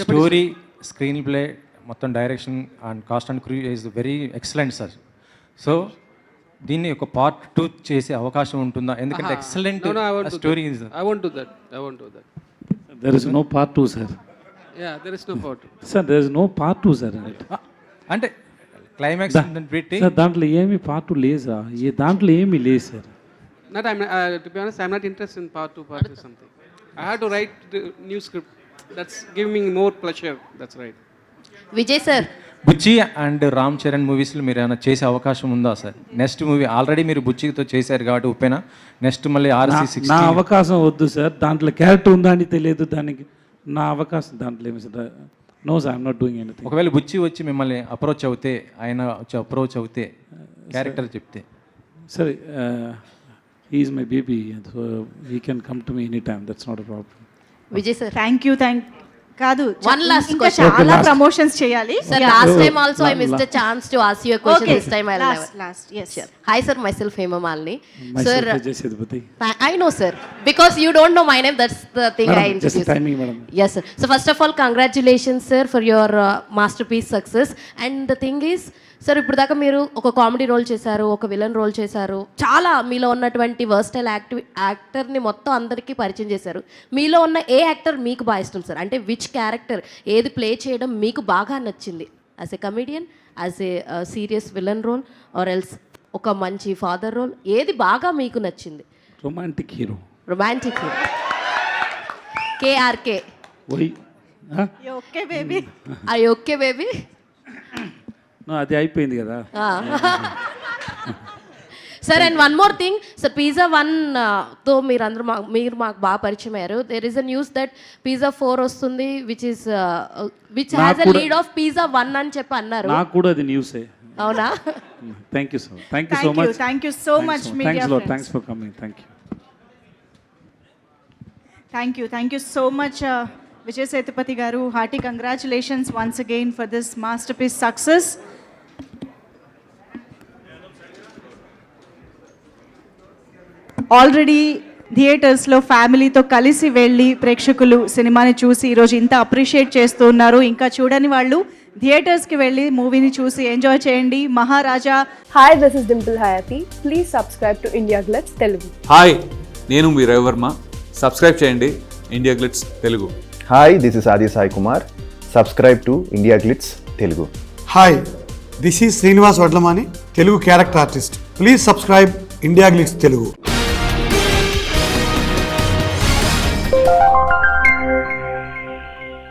Story screenplay మొత్తం direction and cast and crew is very excellent sir. So దీన్ని ఒక part two చేసే అవకాశం ఉంటుందా? ఎందుకంటే excellent story there is no part two sir sir there no part two sir అంటే climax పెట్టి దాంట్లో ఏమి పార్ట్ టూ లేదు సార్ ఏ దాంట్లో ఏమి లేదు sir not I to be honest I am not interest in part two part something I have to write new script giving me more pleasure. That's right. Vijay sir Buchi and Ram Charan మూవీస్లో మీరు ఏమైనా చేసే అవకాశం ఉందా sir next movie already మీరు బుచ్చితో చేశారు కాబట్టి ఉప్పేనా? నెక్స్ట్ మళ్ళీ ఆర్సీ సిక్స్ నా అవకాశం వద్దు సార్ దాంట్లో క్యారెక్టర్ ఉందా అని తెలియదు దానికి నా అవకాశం దాంట్లో ఏమి sir no sir not doing anything ఒకవేళ బుచ్చి వచ్చి మిమ్మల్ని అప్రోచ్ అవుతే ఆయన వచ్చి అప్రోచ్ అవుతే క్యారెక్టర్ చెప్తే. Sir is my baby so he can come to me any time that's not a problem Vijay sir thank you thank కాదు ఇంకా question. చాలా ప్రమోషన్స్ చేయాలి. Sir last time also I miss the chance to ask you question this time I lost last yes hi sir my self Hema Malini sir I know sir because you don't know my name that's the thing I just introduce timing, madam. Yes sir so first of all congratulations sir for your masterpiece success and the thing is sir ఇప్పుడు దాకా మీరు ఒక comedy role చేశారు ఒక villain role చేశారు. చాలా మీలో ఉన్నటువంటి వర్స్టైల్ యాక్టివ్ యాక్టర్ని మొత్తం అందరికీ పరిచయం చేశారు. మీలో ఉన్న ఏ యాక్టర్ మీకు బాగా ఇష్టం సార్ అంటే విచ్ క్యారెక్టర్ ఏది ప్లే చేయడం మీకు బాగా నచ్చింది? As a comedian as a serious villain role or else ఒక మంచి ఫాదర్ రోల్ ఏది బాగా మీకు నచ్చింది? Romantic hero romantic KRK why okay baby I okay baby అది అయిపోయింది కదా. Sir and one more thing sir pizza వన్తో మీరు అందరూ మా మీరు మాకు బాగా పరిచయం అయ్యారు. There is a news that pizza four వస్తుంది which is which has a lead of pizza one అని చెప్పి అన్నారు. నాకు కూడా అది న్యూసే అవునా? Thank you sir thank you so much thank you so much media థ్యాంక్స్లో thanks for coming thank you thank you thank you so much Vijay Sethupathi garu hearty congratulations once again for this masterpiece success already థియేటర్స్లో ఫ్యామిలీతో కలిసి వెళ్ళి ప్రేక్షకులు సినిమాని చూసి ఈరోజు ఇంత appreciate చేస్తూ ఉన్నారు. ఇంకా చూడని వాళ్ళు థియేటర్స్కి వెళ్ళి మూవీని చూసి ఎంజాయ్ చేయండి. Maharaja. Hi, this is Dimple Hayati. Please subscribe to India Glitz Telugu. Hi నేను మీ రవివర్మ సబ్స్క్రైబ్ చేయండి India Glitz Telugu hi this is Aadi Sai Kumar subscribe to India Glitz Telugu hi this is Srinivas Vadlamani Telugu character artist please subscribe India Glitz Telugu you